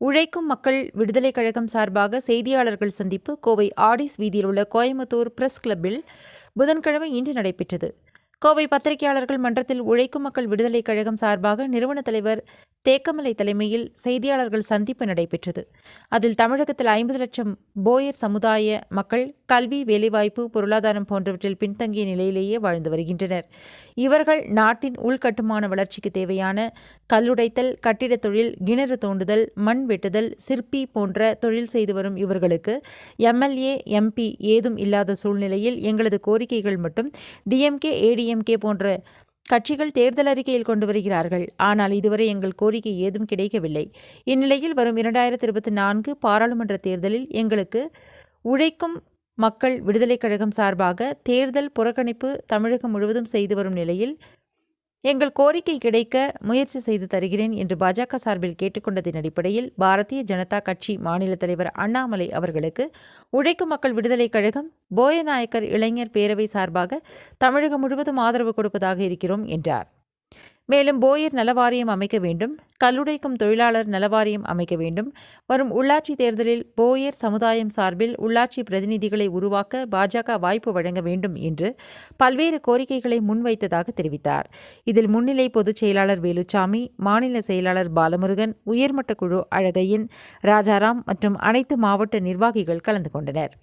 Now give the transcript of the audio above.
உழைக்கும் மக்கள் விடுதலை கழகம் சார்பாக செய்தியாளர்கள் சந்திப்பு. கோவை ஆடிஸ் வீதியில் உள்ள கோயம்புத்தூர் பிரஸ் கிளப்பில் புதன்கிழமை இன்று நடைபெற்றது. கோவை பத்திரிகையாளர்கள் மன்றத்தில் உழைக்கும் மக்கள் விடுதலை கழகம் சார்பாக நிறுவன தலைவர் தேக்கமலை தலைமையில் செய்தியாளர்கள் சந்திப்பு நடைபெற்றது. அதில் தமிழகத்தில் ஐம்பது லட்சம் போயர் சமுதாய மக்கள் கல்வி வேலைவாய்ப்பு பொருளாதாரம் போன்றவற்றில் பின்தங்கிய நிலையிலேயே வாழ்ந்து வருகின்றனர். இவர்கள் நாட்டின் உள்கட்டுமான வளர்ச்சிக்கு தேவையான கல்லுடைத்தல் கட்டிடத் தொழில் கிணறு தோண்டுதல் மண் வெட்டுதல் சிற்பி போன்ற தொழில் செய்து வரும் இவர்களுக்கு எம்எல்ஏ எம்பி ஏதும் இல்லாத சூழ்நிலையில் எங்களது கோரிக்கைகள் மட்டும் டிஎம்கே ஏடிஎம்கே போன்ற கட்சிகள் தேர்தல் அறிக்கையில் கொண்டு வருகிறார்கள். ஆனால் இதுவரை எங்கள் கோரிக்கை ஏதும் கிடைக்கவில்லை. இந்நிலையில் வரும் இரண்டாயிரத்தி இருபத்தி நான்கு பாராளுமன்ற தேர்தலில் எங்களுக்கு உழைக்கும் மக்கள் விடுதலைக் கழகம் சார்பாக தேர்தல் புறக்கணிப்பு தமிழகம் முழுவதும் செய்து வரும் நிலையில் எங்கள் கோரிக்கை கிடைக்க முயற்சி செய்து தருகிறேன் என்று பாஜக சார்பில் கேட்டுக்கொண்டதின் அடிப்படையில் பாரதிய ஜனதா கட்சி மாநில தலைவர் அண்ணாமலை அவர்களுக்கு உழைக்கும் மக்கள் விடுதலைக் கழகம் போயநாயக்கர் இளைஞர் பேரவை சார்பாக தமிழகம் முழுவதும் ஆதரவு கொடுப்பதாக இருக்கிறோம் என்றார். மேலும் போயர் நலவாரியம் அமைக்க வேண்டும் கல்லுடைக்கும் தொழிலாளர் நலவாரியம் அமைக்க வேண்டும். வரும் உள்ளாட்சி தேர்தலில் போயர் சமுதாயம் சார்பில் உள்ளாட்சி பிரதிநிதிகளை உருவாக்க பாஜக வாய்ப்பு வழங்க வேண்டும் என்று பல்வேறு கோரிக்கைகளை முன்வைத்ததாக தெரிவித்தார். இதில் முன்னிலை பொதுச் செயலாளர் வேலுச்சாமி மாநில செயலாளர் பாலமுருகன் உயர்மட்ட குழு அழகையன் ராஜாராம் மற்றும் அனைத்து மாவட்ட நிர்வாகிகள் கலந்து கொண்டனர்.